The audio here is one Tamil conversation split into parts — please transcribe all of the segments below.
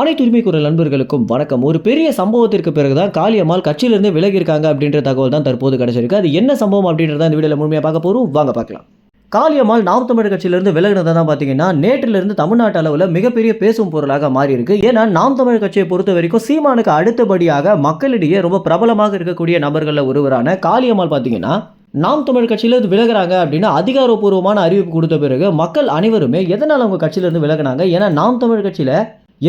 அனைத்து உரிமை குரல் நண்பர்களுக்கும் வணக்கம். ஒரு பெரிய சம்பவத்திற்கு பிறகுதான் காளியம்மாள் கட்சியிலிருந்து விலகியிருக்காங்க அப்படின்ற தகவல் தான் தற்போது கிடைச்சிருக்கு. அது என்ன சம்பவம் அப்படின்றத இந்த வீடியோவில் முழுமையாக பார்க்க போகிறோம் வாங்க பார்க்கலாம். காளியம்மாள் நாம் தமிழர் கட்சியிலிருந்து விலகினதை தான் பார்த்தீங்கன்னா நேற்றிலிருந்து தமிழ்நாட்டு அளவில் மிகப்பெரிய பேசும் பொருளாக மாறி இருக்கு ஏன்னா நாம் தமிழர் கட்சியை பொறுத்த வரைக்கும் சீமானுக்கு அடுத்தபடியாக மக்களிடையே ரொம்ப பிரபலமாக இருக்கக்கூடிய நபர்களில் ஒருவரான காளியம்மாள் பார்த்தீங்கன்னா நாம் தமிழ் கட்சியிலிருந்து விலகுறாங்க அப்படின்னு அதிகாரப்பூர்வமான அறிவிப்பு கொடுத்த பிறகு மக்கள் அனைவருமே எதனால் அவங்க கட்சியிலிருந்து விலகினாங்க? ஏன்னா நாம் தமிழ் கட்சியில்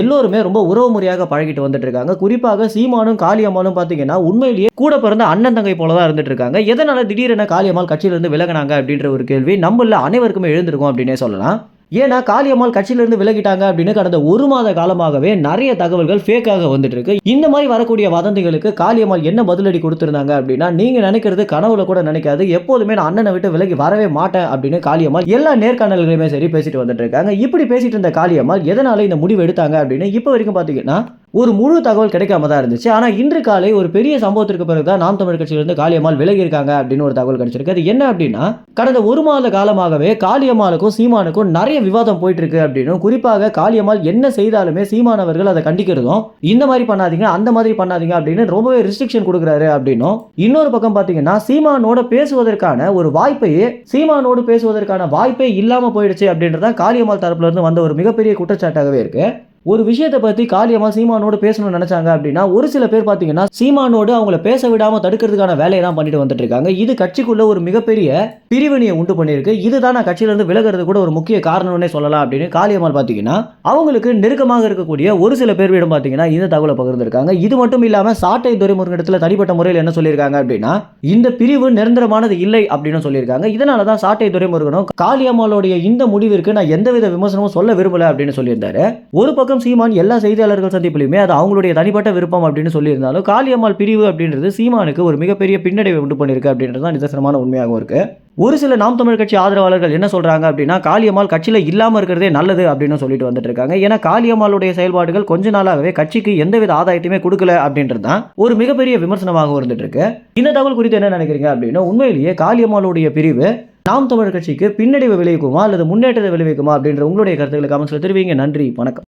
எல்லோருமே ரொம்ப உறவு முறையாக பழகிட்டு வந்துட்டு இருக்காங்க. குறிப்பாக சீமானும் காளியம்மாளும் பார்த்தீங்கன்னா உண்மையிலேயே கூட பிறந்த அண்ணன் தங்கை போல தான் இருந்துட்டு இருக்காங்க. எதனால திடீரென காளியம்மாள் கட்சியிலிருந்து விலகினாங்க அப்படின்ற ஒரு கேள்வி நம்மள அனைவருக்குமே எழுந்திருக்கும் அப்படின்னே சொல்லலாம். ஏன்னா காளியம்மாள் கட்சியிலிருந்து விலகிட்டாங்க அப்படின்னு கடந்த ஒரு மாத காலமாகவே நிறைய தகவல்கள் ஃபேக்காக வந்துட்டு இருக்கு. இந்த மாதிரி வரக்கூடிய வதந்திகளுக்கு காளியம்மாள் என்ன பதிலடி கொடுத்திருந்தாங்க அப்படின்னா நீங்க நினைக்கிறது கனவுல கூட நினைக்காது. எப்போதுமே நான் அண்ணனை விட்டு விலகி வரவே மாட்டேன் அப்படின்னு காளியம்மாள் எல்லா நேர்காணல்களையுமே சரி பேசிட்டு வந்துட்டு இருக்காங்க. இப்படி பேசிட்டு இருந்த காளியம்மாள் எதனால இந்த முடிவு எடுத்தாங்க அப்படின்னு இப்போ வரைக்கும் பாத்தீங்கன்னா ஒரு முழு தகவல் கிடைக்காம தான் இருந்துச்சு. ஆனால் இன்று காலை ஒரு பெரிய சம்பவத்திற்கு பிறகு தான் நாம் தமிழ் கட்சியிலிருந்து காளியம்மாள் விலகி இருக்காங்க அப்படின்னு ஒரு தகவல் கிடைச்சிருக்கு. அது என்ன அப்படின்னா கடந்த ஒரு மாத காலமாகவே காளியம்மாளுக்கும் சீமானுக்கும் நிறைய விவாதம் போயிட்டு இருக்கு அப்படின்னும் குறிப்பாக காளியம்மாள் என்ன செய்தாலுமே சீமானவர்கள் அதை கண்டிக்கிறதும் இந்த மாதிரி பண்ணாதீங்க அந்த மாதிரி பண்ணாதீங்க அப்படின்னு ரொம்பவே ரிஸ்ட்ரிக்ஷன் கொடுக்குறாரு அப்படின்னும் இன்னொரு பக்கம் பார்த்தீங்கன்னா சீமானோட பேசுவதற்கான ஒரு வாய்ப்பையே சீமானோடு பேசுவதற்கான வாய்ப்பே இல்லாமல் போயிடுச்சு அப்படின்றதான் காளியம்மாள் தரப்புல இருந்து வந்த ஒரு மிகப்பெரிய குற்றச்சாட்டாகவே இருக்கு. ஒரு விஷயத்தை பற்றி காலியமாக சீமானோடு பேசணும்னு நினச்சாங்க அப்படின்னா ஒரு சில பேர் பார்த்தீங்கன்னா சீமானோடு அவங்கள பேச விடாமல் தடுக்கிறதுக்கான வேலையை தான் பண்ணிட்டு வந்துட்டு இருக்காங்க இது கட்சிக்குள்ள ஒரு மிகப்பெரிய பிரிவினையை உண்டு பண்ணியிருக்கு. இதுதான் நான் கட்சியிலேருந்து விலகிறது கூட ஒரு முக்கிய காரணம்னே சொல்லலாம் அப்படின்னு காளியம்மாள் பார்த்தீங்கன்னா அவங்களுக்கு நெருக்கமாக இருக்கக்கூடிய ஒரு சில பேர்விடம் பார்த்தீங்கன்னா இந்த தகவலை பகிர்ந்துருக்காங்க. இது மட்டும் இல்லாமல் சாட்டை துறைமுருகத்தில் தனிப்பட்ட முறையில் என்ன சொல்லியிருக்காங்க அப்படின்னா இந்த பிரிவு நிரந்தரமானது இல்லை அப்படின்னு சொல்லியிருக்காங்க. இதனால தான் சாட்டை துறைமுருகனும் காளியம்மாளுடைய இந்த முடிவிற்கு நான் எந்தவித விமர்சனமும் சொல்ல விரும்பல அப்படின்னு சொல்லியிருந்தாரு. ஒரு பக்கம் சீமான் எல்லா செய்தியாளர்கள் சந்திப்பிலுமே அது அவங்களுடைய தனிப்பட்ட விருப்பம் அப்படின்னு சொல்லியிருந்தாலும் காளியம்மாள் பிரிவு அப்படின்றது சீமானுக்கு ஒரு மிகப்பெரிய பின்னடைவை உண்டு பண்ணியிருக்கு அப்படின்றது தான் நிதர்சனமான உண்மையாகவும் இருக்கு. ஒரு சில நாம் தமிழ் கட்சி ஆதரவாளர்கள் என்ன சொல்றாங்க அப்படின்னா காளியம்மாள் கட்சியில் இல்லாமல் இருக்கிறதே நல்லது அப்படின்னு சொல்லிட்டு வந்துட்டு இருக்காங்க. ஏன்னா காளியம்மாளுடைய செயல்பாடுகள் கொஞ்ச நாளாகவே கட்சிக்கு எந்தவித ஆதாயத்தையுமே கொடுக்கல அப்படின்றது தான் ஒரு மிகப்பெரிய விமர்சனமாக இருந்துட்டு இருக்கு. இந்த தகவல் குறித்து என்ன நினைக்கிறீங்க அப்படின்னா உண்மையிலேயே காளியம்மாளுடைய பிரிவு நாம் தமிழர் கட்சிக்கு பின்னடைவு விளைவிக்குமா அல்லது முன்னேற்றத்தை விளைவிக்குமா அப்படின்ற உங்களுடைய கருத்துக்களை கமெண்ட்ஸில் தெரிவிங்க. நன்றி வணக்கம்.